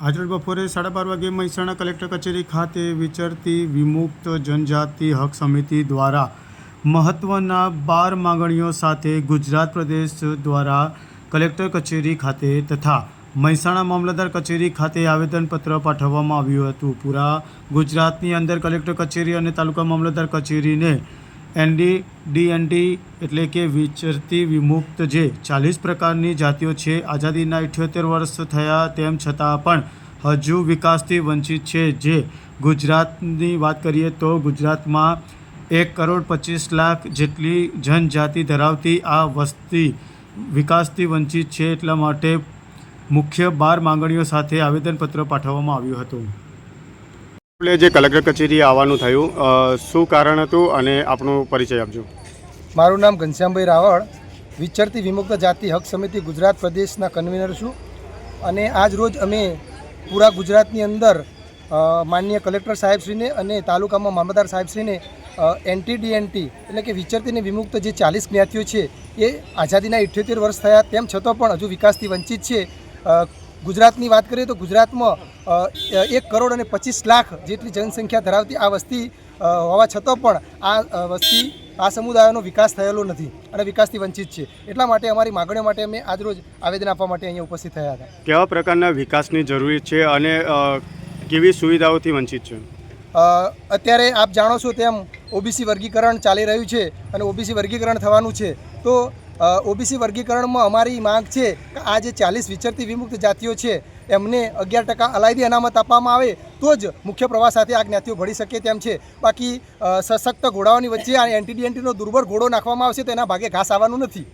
આજરોજ બપોરે સાડા બાર વાગે મહેસાણા કલેક્ટર કચેરી ખાતે વિચરતી વિમુક્ત જનજાતિ હક સમિતિ દ્વારા મહત્ત્વના બાર માંગણીઓ સાથે ગુજરાત પ્રદેશ દ્વારા કલેક્ટર કચેરી ખાતે તથા મહેસાણા મામલતદાર કચેરી ખાતે આવેદનપત્ર પાઠવવામાં આવ્યું હતું. પૂરા ગુજરાતની અંદર કલેક્ટર કચેરી અને તાલુકા મામલતદાર કચેરીને એનડી, ડીએનડી એટલે કે વિચરતી વિમુક્ત જે ચાલીસ પ્રકારની જાતિઓ છે, આઝાદીના ઇઠ્યોતેર વર્ષ થયા તેમ છતાં પણ હજુ વિકાસથી વંચિત છે. જે ગુજરાતની વાત કરીએ તો ગુજરાતમાં એક કરોડ પચીસ લાખ જેટલી જનજાતિ ધરાવતી આ વસ્તી વિકાસથી વંચિત છે એટલા માટે મુખ્ય બાર માંગણીઓ સાથે આવેદનપત્ર પાઠવવામાં આવ્યું હતું. એટલે જે કલેક્ટર કચેરી આવવાનું થયું શું કારણ હતું અને આપણો પરિચય આપજો. મારું નામ ઘનશ્યામભાઈ રાવળ, વિચરતી વિમુક્ત જાતિ હક સમિતિ ગુજરાત પ્રદેશના કન્વીનર છું અને આજ રોજ અમે પૂરા ગુજરાતની અંદર માનનીય કલેક્ટર સાહેબશ્રીને અને તાલુકામાં મામલતદાર સાહેબશ્રીને એનટી ડીએનટી એટલે કે વિચરતીને વિમુક્ત જે ચાલીસ જ્ઞાતિઓ છે એ આઝાદીના ઇઠ્યોતેર વર્ષ થયા તેમ છતાં પણ હજુ વિકાસથી વંચિત છે. ગુજરાતની વાત કરીએ તો ગુજરાતમાં એક કરોડ અને પચીસ લાખ જેટલી જનસંખ્યા ધરાવતી આ વસ્તી હોવા છતાં પણ આ વસ્તી આ સમુદાયોનો વિકાસ થયેલો નથી અને વિકાસથી વંચિત છે. એટલા માટે અમારી માગણીઓ માટે અમે આજરોજ આવેદન આપવા માટે અહીંયા ઉપસ્થિત થયા હતા. કેવા પ્રકારના વિકાસની જરૂરી છે અને કેવી સુવિધાઓથી વંચિત છે? અત્યારે આપ જાણો છો તેમ ઓબીસી વર્ગીકરણ ચાલી રહ્યું છે અને ઓબીસી વર્ગીકરણ થવાનું છે. તો ઓબીસી વર્ગીકરણમાં અમારી માંગ છે કે આ જે ચાલીસ વિચરતી વિમુક્ત જાતિઓ છે, એમને અગિયાર ટકા અલાયદી અનામત આપવામાં આવે, તો જ મુખ્ય પ્રવાહ સાથે આ જ્ઞાતિઓ ભળી શકે તેમ છે. બાકી સશક્ત ઘોડાઓની વચ્ચે આ એન્ટીડીએનટીનો દુર્બળ ઘોડો નાખવામાં આવશે તો એના ભાગે ઘાસ આવવાનું નથી.